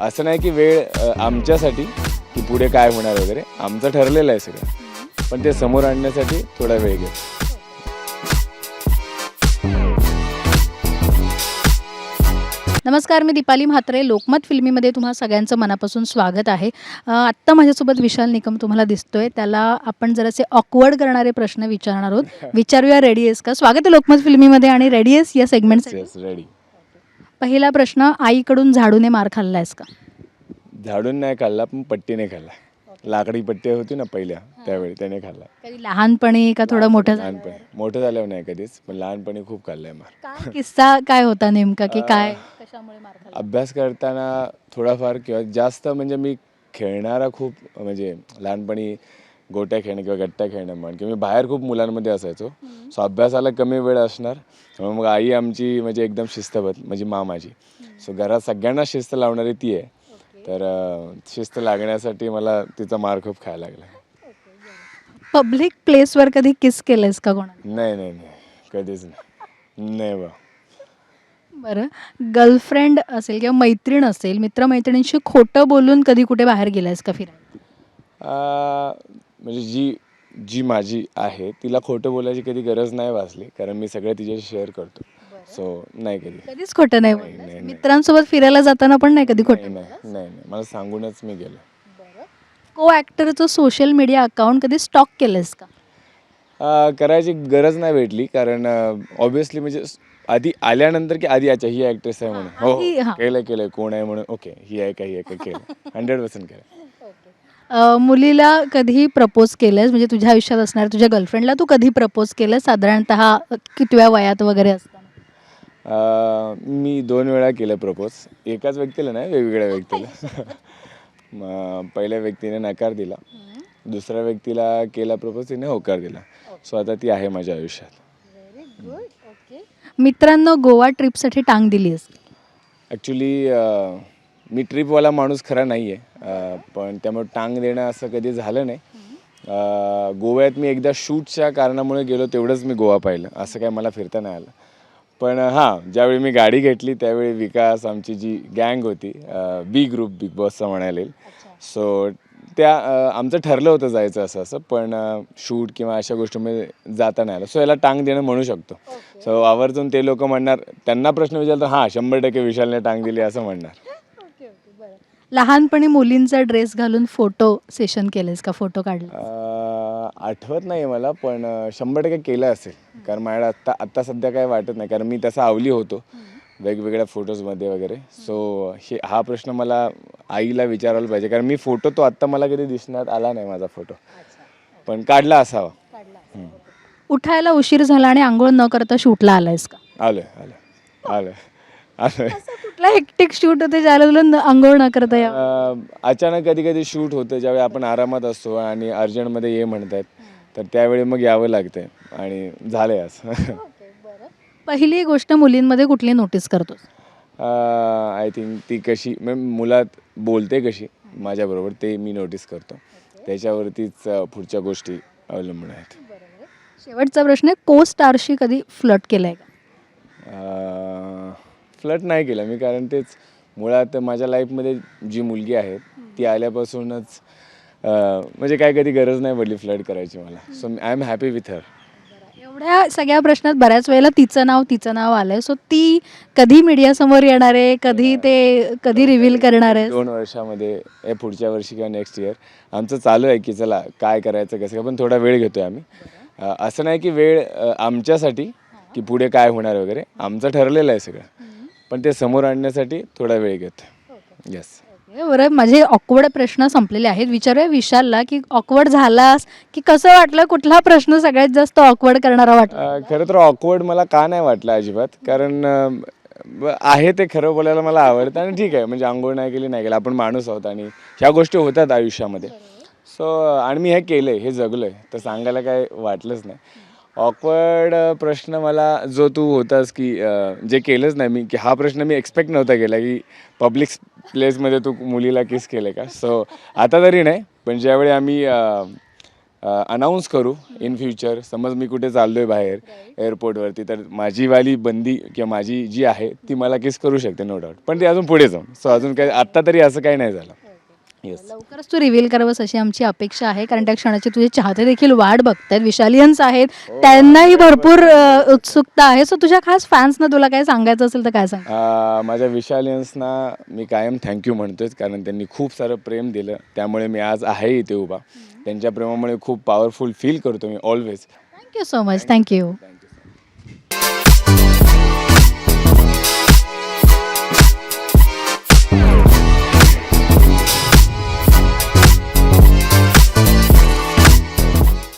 असं नाही की वेळ आमच्यासाठी की पुढे काय होणार वगैरे. आमचं ठरलेलं आहे सगळं. पण ते समोर आणण्यासाठी थोडा वेळ घेतो नमस्कार मी दीपाली म्हात्रे. लोकमत फिल्मीमध्ये तुम्हा सगळ्यांचं मनापासून स्वागत आहे. आत्ता माझ्यासोबत विशाल निकम तुम्हाला दिसतोय. त्याला आपण जरासे ऑकवर्ड करणारे प्रश्न विचारणार आहोत. विचारूया रेडी आहेस का? स्वागत आहे लोकमत फिल्मीमध्ये आणि रेडी या सेगमेंटसाठी येस रेडी पहिला प्रश्न आईकडून झाडूने मार खाल्लायस का? झाडून नाही खाल्ला पण पट्टीने खाल्ला. लाकडी पट्टी होती ना पहिल्या त्यावेळी त्याने खाल्ला. कधी लहानपणी का थोडं मोठं झालं? लहानपणी. मोठं झाल्यावर नाही कधीच पण लहानपणी खूप खाल्लाय मार. काय किस्सा काय होता नेमका की काय? कशामुळे मार खाल्ला? अभ्यास करताना थोडाफार किंवा जास्त म्हणजे मी खेळणारा खूप म्हणजे लहानपणी गोट्या खेळणं किंवा गट्ट्या खेळणं म्हण. किंवा मी बाहेर खूप मुलांमध्ये असायचो. सो अभ्यासाला कमी वेळ असणार. त्यामुळे मग आई आमची म्हणजे एकदम शिस्तबद्ध म्हणजे मामाची सो घरात सगळ्यांना शिस्त लावणारी ती आहे. तर शिस्त लागण्यासाठी मला तिचा मार खूप खायला लागला. पब्लिक प्लेसवर कधी किस केलंयस का कोणाला? नाही नाही नाही. कधीच नाही. नाही बा. बरं. गर्लफ्रेंड असेल किंवा मैत्रीण असेल मित्रमैत्रिणींशी खोटं बोलून कधी कुठे बाहेर गेलायस का फिरायला? म्हणजे जी जी माझी आहे तिला खोटं बोलायची कधी गरज नाही वाचली कारण मी सगळं तिच्याशी शेअर करतो. सो नाही कधी. कधीच खोटं नाही नाही, बोललास? नाही. मित्रांसोबत फिरायला जाताना पण नाही कधी नाही खोटं नाही नाही नाही. मला सांगूनच मी गेलो. को ॲक्टरचं सोशल मीडिया अकाउंट कधी स्टॉक केलंस का? करायची गरज नाही भेटली कारण ऑब्विसली म्हणजे स- आधी आल्यानंतर की आधी अच्छा ही ॲक्ट्रेस आहे म्हणून. हो आधी, हो. हा. केलं केलं कोण आहे म्हणून? ओके ही आहे का ही आहे का केलं हंड्रेड पर्सेंट केलं अं, मुलीला कधी प्रपोज केलंस म्हणजे तुझ्या आयुष्यात असणार तुझ्या गर्लफ्रेंडला तू कधी प्रपोज केलं साधारणतः कितव्या वयात वगैरे असताना? अ, मी दोन वेळा केलं प्रपोज. एकाच व्यक्तीला नाही वेगवेगळ्या व्यक्तीला. पहिल्या व्यक्तीने नकार दिला. दुसऱ्या व्यक्तीला केला प्रपोज तिने होकार दिला. सो आता ती आहे माझ्या आयुष्यात. मित्रांनो गोवा ट्रिपसाठी टांग दिली आहेस ॲक्च्युली मी ट्रिपवाला माणूस खरा नाही आहे पण त्यामुळे टांग देणं असं कधी झालं नाही. अ, गोव्यात मी एकदा शूटच्या कारणामुळे गेलो तेवढंच मी गोवा पाहिलं. असं काय मला फिरता नाही आलं. पण हां ज्यावेळी मी गाडी घेतली त्यावेळी विकास आमची जी गँग होती बी ग्रुप बिग बॉसचा म्हणायला येईल सो त्या अ, आमचं ठरलं होतं जायचं असं असं पण शूट किंवा अशा गोष्टीमध्ये जाता नाही आलं. सो याला टांग देणं म्हणू शकतो. सो आवर्जून ते लोक म्हणणार त्यांना प्रश्न विचारतो हां शंभर टक्के विशालने टांग दिली असं म्हणणार. लहानपणी मुलींचा ड्रेस घालून फोटो सेशन केलेस का? फोटो काढले अ, आठवत नाही मला पण अ, शंभर टक्के केलं असेल. कारण माझ्याकडे आत्ता आत्ता सध्या काय वाटत नाही. कारण मी तसा आवली होतो वेगवेगळ्या फोटोजमध्ये वगैरे. सो हे हा प्रश्न मला आईला विचारायला पाहिजे. कारण मी फोटो तो आत्ता मला कधी दिसण्यात आला नाही माझा फोटो. पण काढला असावा. उठायला उशीर झाला आणि आंघोळ न करता शूटला आलायस का? आलं आलं आलं कुठला हेक्टिक शूट होते ज्याला तुला न- आंघोळ न करता या अं, अचानक कधी कधी शूट होतं ज्यावेळी आपण आरामात असतो आणि अर्जंटमध्ये ये म्हणतात तर त्यावेळी मग यावं लागतंय आणि झालंय असं. पहिली गोष्ट मुलींमध्ये कुठली नोटीस करतोस? आय थिंक ती कशी म्हणजे मुलात बोलते कशी माझ्याबरोबर ते मी नोटीस करतो. त्याच्यावरतीच अं, पुढच्या गोष्टी अवलंबून आहेत. शेवटचा प्रश्न आहे को स्टारशी कधी फ्लट केलाय का? फ्लट नाही केलं मी कारण तेच मुळात माझ्या लाईफमध्ये जी मुलगी आहे ती आल्यापासूनच म्हणजे काय कधी गरज नाही पडली फ्लट करायची मला. So I am happy with her एवढ्या सगळ्या प्रश्नात बऱ्याच वेळेला तिचं नाव तिचं नाव आलंय. सो ती कधी मीडिया समोर येणार आहे? कधी ते कधी रिव्हील करणार आहे? दोन वर्षामध्ये हे पुढच्या वर्षी किंवा नेक्स्ट इयर आमचं चालू आहे की चला काय करायचं कसं पण थोडा वेळ घेतोय आम्ही. अं, असं नाही की वेळ अं, आमच्यासाठी की पुढे काय होणार वगैरे. आमचं ठरलेलं आहे सगळं. पण ते समोर आणण्यासाठी थोडा वेळ घेतो. येस बरं माझे ऑकवर्ड प्रश्न संपलेले आहेत. विचारूया विशालला की ऑकवर्ड झालास की कसं वाटलं? कुठला प्रश्न सगळ्यात जास्त ऑकवर्ड करणारा वाटला? अं, खरं तर ऑकवर्ड मला का नाही वाटलं अजिबात? कारण आहे ते खरं बोलायला मला आवडतं आणि ठीक आहे. म्हणजे आंघोळ नाही केली नाही केली. आपण माणूस आहोत आणि ह्या गोष्टी होतात आयुष्यामध्ये. सो आणि मी हे केलं आहे हे जगलो आहे तर सांगायला काय वाटलंच नाही. ऑकवर्ड प्रश्न मला जो तू होतास की अं, जे केलंच नाही मी की हा प्रश्न मी एक्सपेक्ट नव्हता केला की पब्लिक प्लेसमध्ये तू मुलीला किस केलं का? सो आता तरी नाही पण ज्यावेळी आम्ही अनाऊन्स करू इन फ्युचर समज मी कुठे चाललो आहे बाहेर एअरपोर्टवरती तर माझी वाली बंदी किंवा माझी जी आहे ती मला किस करू शकते नो डाऊट पण ते अजून पुढे जाऊन. सो अजून काही आत्ता तरी असं काही नाही झालं. येस लवकरच तू रिव्हील करावंस अशी आमची अपेक्षा आहे. कारण त्या क्षणाची तुझे चाहते देखील वाट बघतायत. विशालियन्स आहेत. त्यांनाही भरपूर अ, उत्सुकता आहे. सो तुझ्या खास फॅन्सना तुला काय सांगायचं असेल तर काय सांग? अं, माझ्या विशालियन्सना मी कायम थँक्यू म्हणतोच कारण त्यांनी खूप सारं प्रेम दिलं. त्यामुळे मी आज आहे इथे उभा. त्यांच्या प्रेमामुळे खूप पॉवरफुल फील करतो मी always thank you so much thank you thank you